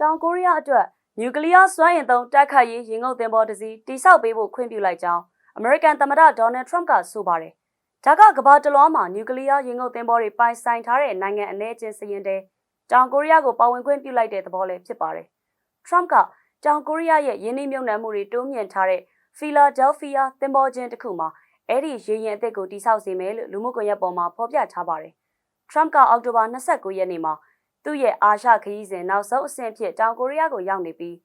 တောင်ကိုရီးယားအတွက်နျူကလ িয়ার စွမ်းအင်သုံးတိုက်ခိုက်ရေးရင်ငုပ်သင်္ဘောတစ်စီးတိစောက်ပေးဖို့ခွင့်ပြုလိုက်ကြောင်းအမေရိကန်သမ္မတဒေါ်နယ်ထရမ့်ကဆိုပါတယ်။ဒါကကမ္ဘာတလွှားမှာနျူကလ িয়ার ရင်ငုပ်သင်္ဘောတွေပိုင်ဆိုင်ထားတဲ့နိုင်ငံအနည်းချင်းစည်ရင်တဲ့တောင်ကိုရီးယားကိုပါဝင်ခွင့်ပြုလိုက်တဲ့သဘောလည်းဖြစ်ပါတယ်။ Trump ကတောင်ကိုရီးယားရဲ့ယင်းနှိမ့်မြုပ်နှံမှုတွေတိုးမြင့်ထားတဲ့ဖီလာဒဲလ်ဖီးယားသင်္ဘောချင်းတစ်ခုမှာအဲ့ဒီရေရင်အသစ်ကိုတိစောက်စေမယ်လို့လူမှုကွန်ရက်ပေါ်မှာဖော်ပြထားပါတယ်။ Trump ကအောက်တိုဘာ29ရက်နေ့မှာ သူ့ရဲ့အာရှခရီးစဉ်နောက်ဆုံးအဆင့်ဖြစ်တောင်ကိုရီးယားကိုရောက်နေပြီး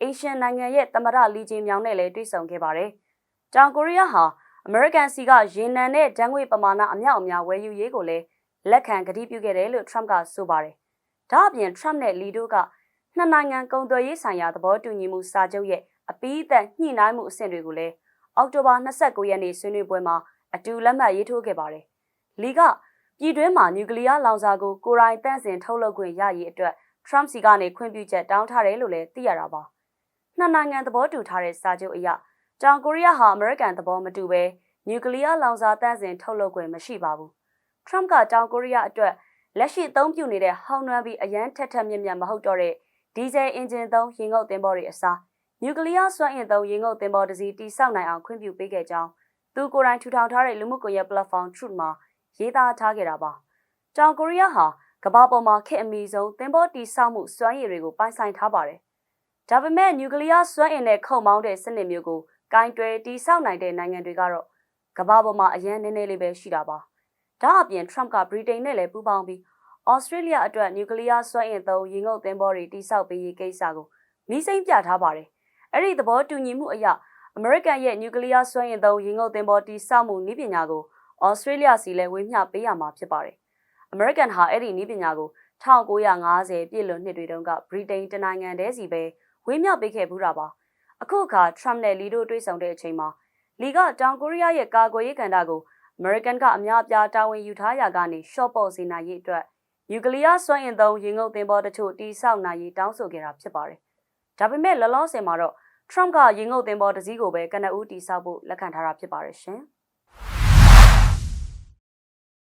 အေရှန်နိုင်ငံရဲ့သမ္မတလီဂျင်မြောင်နဲ့လည်းတွေ့ဆုံခဲ့ပါတယ်။တောင်ကိုရီးယားဟာအမေရိကန်စီကရေနံနဲ့ဓာတ်ငွေပမာဏအမြောက်အများဝယ်ယူရေးကိုလည်းလက်ခံကတိပြုခဲ့တယ်လို့ Trump ကဆိုပါတယ်။ဒါ့အပြင် Trump နဲ့လီဒိုကနှစ်နိုင်ငံကုန်သွယ်ရေးဆိုင်ရာသဘောတူညီမှုစာချုပ်ရဲ့အပီးအသတ်ညှိနှိုင်းမှုအဆင့်တွေကိုလည်းအောက်တိုဘာ29ရက်နေ့ဆွေးနွေးပွဲမှာအတူလက်မှတ်ရေးထိုးခဲ့ပါတယ်။လီက ပြည်တွင်းမှာနျူကလ িয়ার လောင်စာကိုကိုရိုင်းတန့်စင်ထုတ်လုပ်ခွင့်ရရေးအတွက် Trump စီကနေခွင့်ပြုချက်တောင်းထားတယ်လို့လည်းသိရတာပါ။နှစ်နိုင်ငံသဘောတူထားတဲ့စာချုပ်အရတောင်ကိုရီးယားဟာအမေရိကန်သဘောမတူဘဲနျူကလ িয়ার လောင်စာတန့်စင်ထုတ်လုပ်ခွင့်မရှိပါဘူး။ Trump ကတောင်ကိုရီးယားအတွက်လက်ရှိအသုံးပြုနေတဲ့ဟောင်းနွမ်းပြီးအရန်ထက်ထက်မြက်မြက်မဟုတ်တော့တဲ့ဒီဇယ်အင်ဂျင်သုံးရင်ငုပ်သင်္ဘောတွေအစားနျူကလ িয়ার စွမ်းအင်သုံးရင်ငုပ်သင်္ဘောတစ်စီးတိစောက်နိုင်အောင်ခွင့်ပြုပေးခဲ့ကြောင်းသူကိုယ်တိုင်ထူထောင်ထားတဲ့လူမှုကွန်ရက် platform Truth မှာ ရေးသားထားခဲ့တာပါ။တောင်ကိုရီးယားဟာကမ္ဘာပေါ်မှာခေတ်အမီဆုံးသင်္ဘောတိစောက်မှုစွမ်းရည်တွေကိုပိုင်ဆိုင်ထားပါတယ်။ဒါပေမဲ့နျူကလ িয়ার စွမ်းအင်နဲ့ခုံမောင်းတဲ့စနစ်မျိုးကိုကင်တွယ်တိစောက်နိုင်တဲ့နိုင်ငံတွေကတော့ကမ္ဘာပေါ်မှာအရင်နည်းနည်းလေးပဲရှိတာပါ။ဒါအပြင် Trump ကဗြိတိန်နဲ့လည်းပူးပေါင်းပြီးဩစတြေးလျအတွက်နျူကလ িয়ার စွမ်းအင်သုံးရေငုပ်သင်္ဘောတွေတိစောက်ပေးရေးကိစ္စကိုမီးစိမ်းပြထားပါတယ်။အဲ့ဒီသဘောတူညီမှုအရအမေရိကန်ရဲ့နျူကလ িয়ার စွမ်းအင်သုံးရေငုပ်သင်္ဘောတိစောက်မှုနည်းပညာကို ဩစတြေးလျစီလည်းဝေမျှပေးရမှာဖြစ်ပါတယ်။ American ဟာအဲ့ဒီနည်းပညာကို1950ပြည့်လွန်နှစ်တွေတုန်းကဗြိတိန်တနိုင်ငံတည်းစီပဲဝေမျှပေးခဲ့ဘူးတာပါ။အခုအခါ Trump နဲ့လီတို့တွေ့ဆုံတဲ့အချိန်မှာလီကတောင်ကိုရီးယားရဲ့ကာကွယ်ရေးကဏ္ဍကို American ကအများအပြားတာဝန်ယူထားရာကနေရှော့ပေါ့စေနိုင်ရေးအတွက်နျူကလ িয়ার စွမ်းအင်သုံးရင်ငုပ်သင်္ဘောတချို့တိစောက်နိုင်ရေးတောင်းဆိုခဲ့တာဖြစ်ပါတယ်။ဒါပေမဲ့လောလောဆယ်မှာတော့ Trump ကရင်ငုပ်သင်္ဘောတစ်စီးကိုပဲကနအူးတိစောက်ဖို့လက်ခံထားတာဖြစ်ပါတယ်ရှင်။